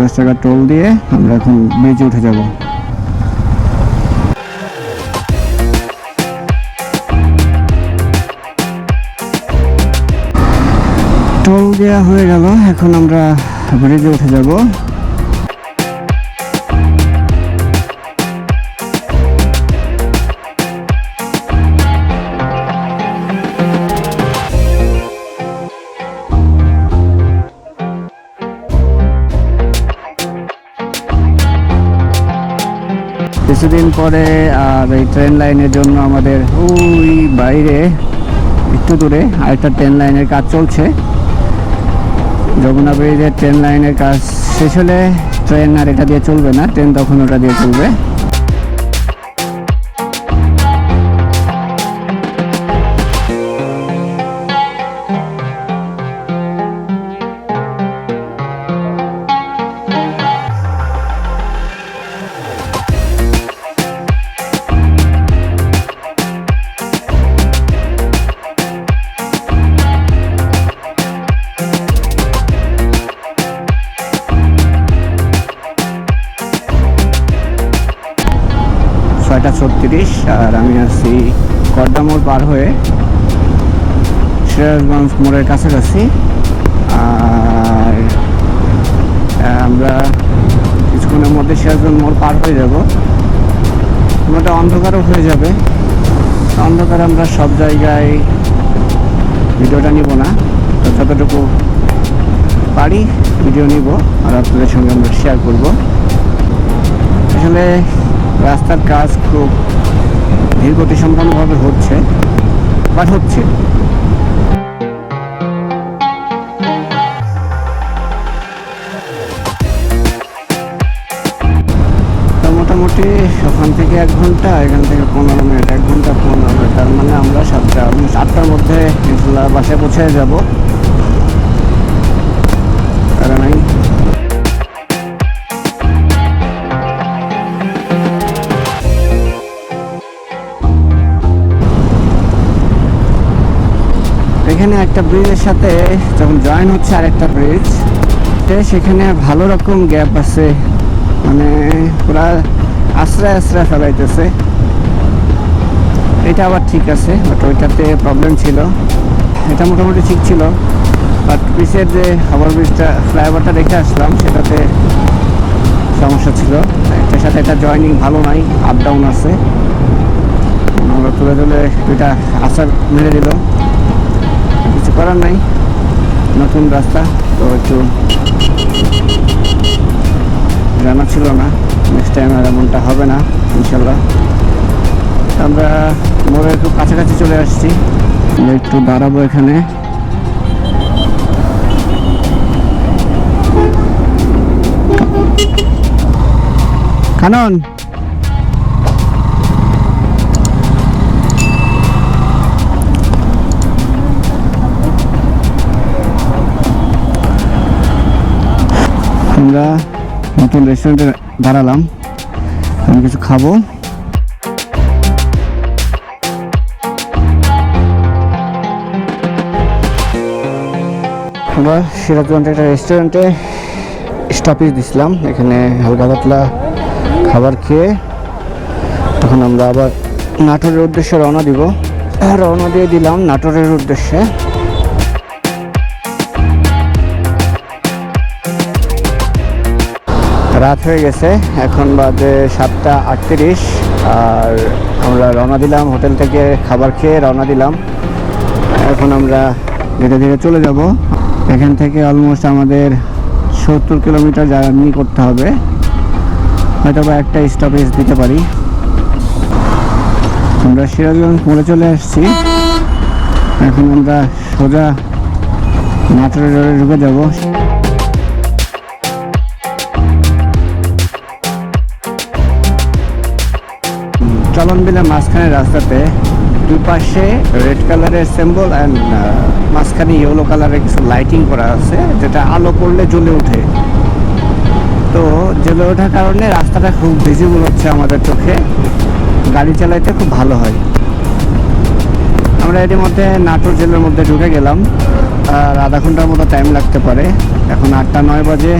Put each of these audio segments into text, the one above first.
পঞ্চাশ টাকা টোল দিয়ে আমরা এখন ব্রিজে উঠে যাব। টোল দেওয়া হয়ে গেল, এখন আমরা ব্রিজে উঠে যাব। পরে আর এই ট্রেন লাইনের জন্য আমাদের ওই বাইরে, একটু দূরে আরেকটা ট্রেন লাইনের কাজ চলছে। যমুনা ব্রিজের ট্রেন লাইনের কাজ শেষ হলে ট্রেন আর এটা দিয়ে চলবে না ট্রেন তখন ওটা দিয়ে চলবে। ছয়টা ছত্রিশ, আর আমি আছি কড্ডামোড় পার হয়ে সিরাজগঞ্জ মোড়ের কাছাকাছি। আর আমরা কিছুক্ষণের মধ্যে সিরাজগঞ্জ মোড় পার হয়ে যাব। মোটা অন্ধকারও হয়ে যাবে। অন্ধকার আমরা সব জায়গায় ভিডিওটা নিব না। তো যতটুকু পারি ভিডিও নিব, আর আপনাদের সঙ্গে আমরা শেয়ার করব। আসলে রাস্তার কাজ খুব ধীরগতি সম্পন্নভাবে হচ্ছে বাট হচ্ছে। মোটামুটি ওখান থেকে এক ঘণ্টা, এখান থেকে পনেরো মিনিট, এক ঘণ্টা পনেরো মিনিট। তার মানে আমরা সাতটা, আটটার মধ্যে বাসায় পৌঁছে যাব। একটা ব্রিজের সাথে যখন জয়েন হচ্ছে আরেকটা ব্রিজ সেখানে ভালো রকম গ্যাপ আছে। মানে পুরা আশ্রয় আশ্রয় ফেলাইতেছে। এটা আবার ঠিক আছে বাট ওইটাতে প্রবলেম ছিল। এটা মোটামুটি ঠিক ছিল বাট পিসের যে হাওয়ার ব্রিজটা ফ্লাইওভারটা রেখে আসলাম, সেটাতে সমস্যা ছিল। একটার সাথে এটা জয়নিং ভালো নাই আপ ডাউন আছে। আমরা তুলে তুলে দুইটা আসার মেরে দিল। করার নাই। নতুন রাস্তা, তো একটু জানা ছিল না। নেক্সট টাইম আর এমনটা হবে না ইনশাল্লাহ আমরা মোড়ে একটু কাছাকাছি চলে আসছি। একটু দাঁড়াবো এখানে। কানন! আমরা নতুন রেস্টুরেন্টে দাঁড়ালাম। আমি কিছু খাব। আমরা সিরাজগঞ্জের একটা রেস্টুরেন্টে স্টপেজ দিছিলাম। এখানে হালকা পাতলা খাবার খেয়ে তখন আমরা আবার নাটোরের উদ্দেশ্যে রওনা দিব। রওনা দিয়ে দিলাম নাটোরের উদ্দেশ্যে। রাত হয়ে গেছে, এখন বাজে সাতটা আটত্রিশ, আর আমরা রওনা দিলাম হোটেল থেকে খাবার খেয়ে রওনা দিলাম। এখন আমরা ধীরে ধীরে চলে যাব। এখান থেকে অলমোস্ট আমাদের সত্তর কিলোমিটার জার্নি করতে হবে। হয়তো বা একটা স্টপেজ দিতে পারি। আমরা সিরাজগঞ্জ মোড়ে চলে আসছি। এখন আমরা সোজা রোডে ঢুকে যাব। চলন বিলের মাঝখানে রাস্তাতে দুই পাশে রেড কালারের সিম্বল অ্যান্ড মাঝখানে ইয়েলো কালারের কিছু লাইটিং করা আছে, যেটা আলো করলে জ্বলে ওঠে। তো জ্বলে ওঠার কারণে রাস্তাটা খুব ভিজিবল হচ্ছে আমাদের চোখে। গাড়ি চালাইতে খুব ভালো হয়। আমরা এর মধ্যে নাটোর জেলের মধ্যে ঢুকে গেলাম। আর আধা ঘণ্টার মতো টাইম লাগতে পারে। এখন আটটা নয় বাজে।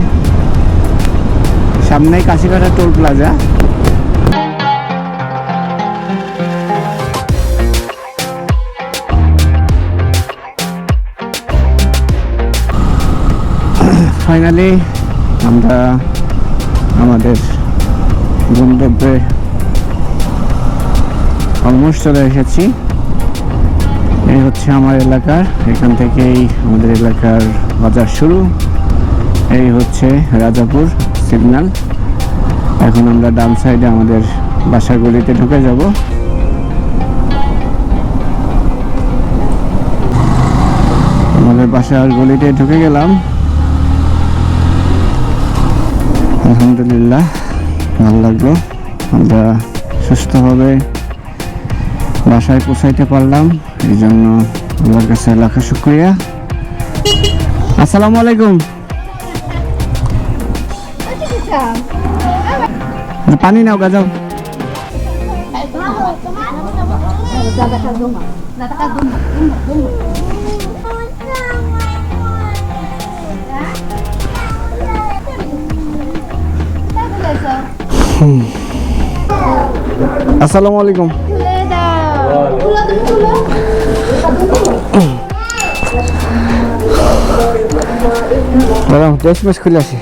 সামনেই কাশিপাড়া টোল প্লাজা ফাইনালি আমরা আমাদের গন্তব্যে অলমোস্ট চলে এসেছি। এই হচ্ছে আমার এলাকার, এখান থেকেই আমাদের এলাকার বাজার শুরু। এই হচ্ছে রাজাপুর সিগন্যাল। এখন আমরা ডান সাইডে আমাদের বাসার গলিতে ঢুকে যাব। আমাদের বাসার গলিতে ঢুকে গেলাম। আলহামদুলিল্লাহ ভালো লাগল আমরা সুস্থভাবে বাসায় পৌঁছাইতে পারলাম এই জন্য আমার কাছে লাখো শুক্রিয়া আসসালামু আলাইকুম পানি নাও গাজাও আসসালামু আলাইকুম দাদা ড্রেস মেস খুলে আসি